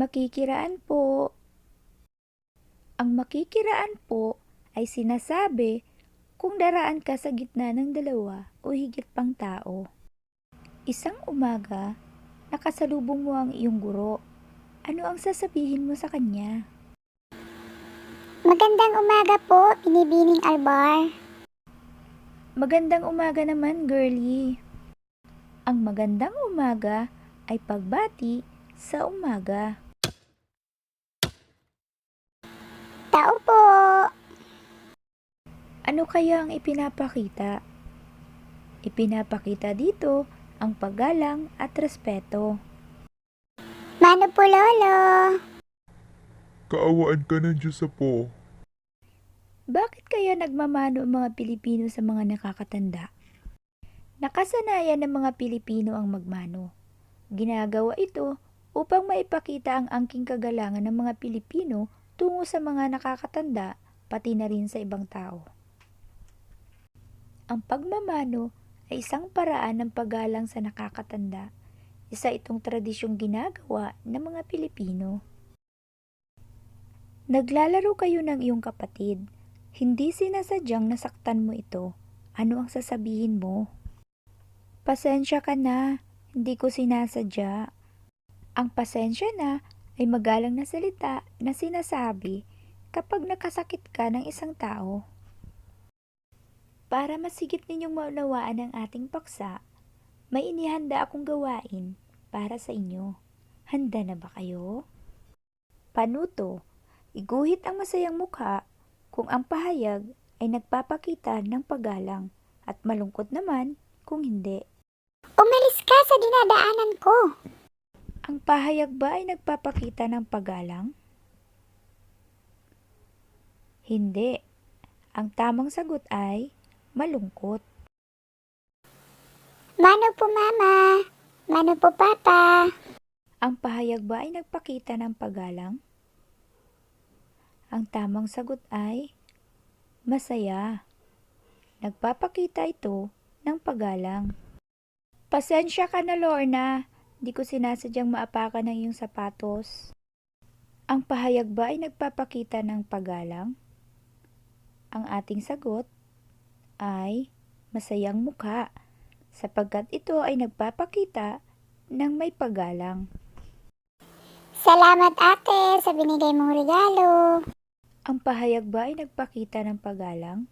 Makikiraan po. Ang makikiraan po ay sinasabi kung daraan ka sa gitna ng dalawa o higit pang tao. Isang umaga, nakasalubong mo ang iyong guro. Ano ang sasabihin mo sa kanya? Magandang umaga po, Binibining Albar. Magandang umaga naman, girlie. Ang magandang umaga ay pagbati sa umaga. Tao po. Ano kaya ang ipinapakita? Ipinapakita dito ang paggalang at respeto. Mano po, Lolo. Kaawaan ka ng Diyos po. Bakit kaya nagmamano ang mga Pilipino sa mga nakakatanda? Nakasanayan ng mga Pilipino ang magmano. Ginagawa ito upang maipakita ang angking kagalangan ng mga Pilipino tungo sa mga nakakatanda pati na rin sa ibang tao. Ang pagmamano ay isang paraan ng paggalang sa nakakatanda. Isa itong tradisyong ginagawa ng mga Pilipino. Naglalaro kayo ng iyong kapatid. Hindi sinasadyang nasaktan mo ito. Ano ang sasabihin mo? Pasensya ka na. Hindi ko sinasadya. Ang pasensya na ay magalang na salita na sinasabi kapag nakasakit ka ng isang tao. Para masigit ninyong maunawaan ang ating paksa, may inihanda akong gawain para sa inyo. Handa na ba kayo? Panuto, iguhit ang masayang mukha kung ang pahayag ay nagpapakita ng paggalang at malungkot naman kung hindi. Umalis ka sa dinadaanan ko. Ang pahayag ba ay nagpapakita ng paggalang? Hindi. Ang tamang sagot ay malungkot. Mano po, Mama. Mano po, Papa. Ang pahayag ba ay nagpakita ng paggalang? Ang tamang sagot ay masaya. Nagpapakita ito ng paggalang. Pasensya ka na, Lorna. Di ko sinasadyang maapakan ng iyong sapatos. Ang pahayag ba ay nagpapakita ng paggalang? Ang ating sagot ay masayang mukha sapagkat ito ay nagpapakita ng may paggalang. Salamat, ate, sa binigay mong regalo. Ang pahayag ba ay nagpakita ng paggalang?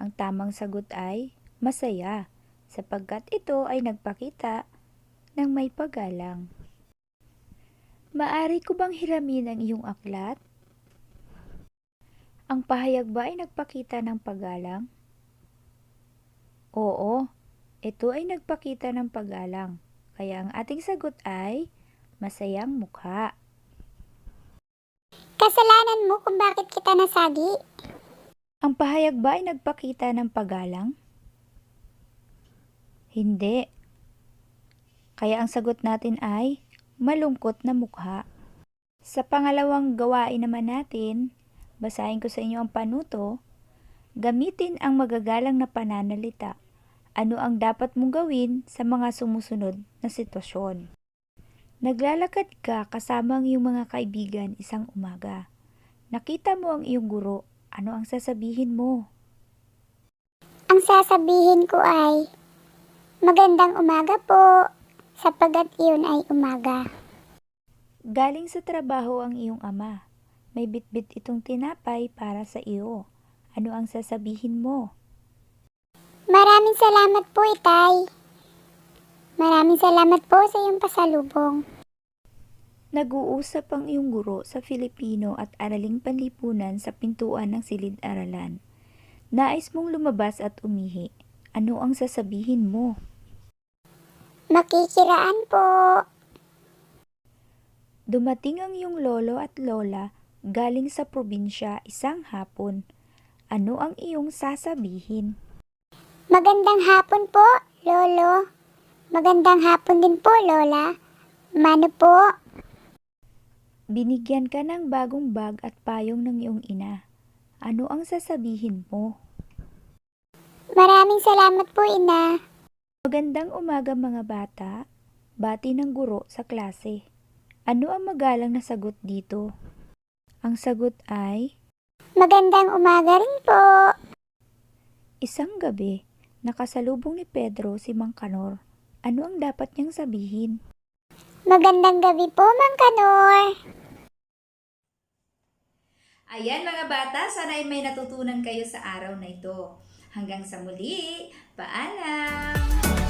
Ang tamang sagot ay masaya sapagkat ito ay nagpakita ng may paggalang. Maari ko bang hiramin ang iyong aklat? Ang pahayag ba ay nagpakita ng paggalang? Oo, ito ay nagpakita ng paggalang. Kaya ang ating sagot ay masayang mukha. Kasalanan mo kung bakit kita nasagi. Ang pahayag ba ay nagpakita ng paggalang? Hindi. Kaya ang sagot natin ay malungkot na mukha. Sa pangalawang gawain naman natin, basahin ko sa inyo ang panuto, gamitin ang magagalang na pananalita. Ano ang dapat mong gawin sa mga sumusunod na sitwasyon? Naglalakad ka kasama ang iyong mga kaibigan isang umaga. Nakita mo ang iyong guro. Ano ang sasabihin mo? Ang sasabihin ko ay, Magandang umaga po, sapagat iyon ay umaga. Galing sa trabaho ang iyong ama. May bitbit itong tinapay para sa iyo. Ano ang sasabihin mo? Maraming salamat po, itay. Maraming salamat po sa iyong pasalubong. Nag-uusap ang iyong guro sa Filipino at araling panlipunan sa pintuan ng silid-aralan. Nais mong lumabas at umihi. Ano ang sasabihin mo? Makikiraan po. Dumating ang iyong lolo at lola galing sa probinsya isang hapon. Ano ang iyong sasabihin? Magandang hapon po, Lolo. Magandang hapon din po, Lola. Mano po? Binigyan ka ng bagong bag at payong ng iyong ina. Ano ang sasabihin mo? Maraming salamat po, Ina. Magandang umaga mga bata. Bati ng guro sa klase. Ano ang magalang na sagot dito? Ang sagot ay, Magandang umaga rin po. isang gabi, nakasalubong ni Pedro si Mang Kanor. Ano ang dapat niyang sabihin? Magandang gabi po, Mang Kanor. Ayan mga bata, sana ay may natutunan kayo sa araw na ito. Hanggang sa muli, Paalam!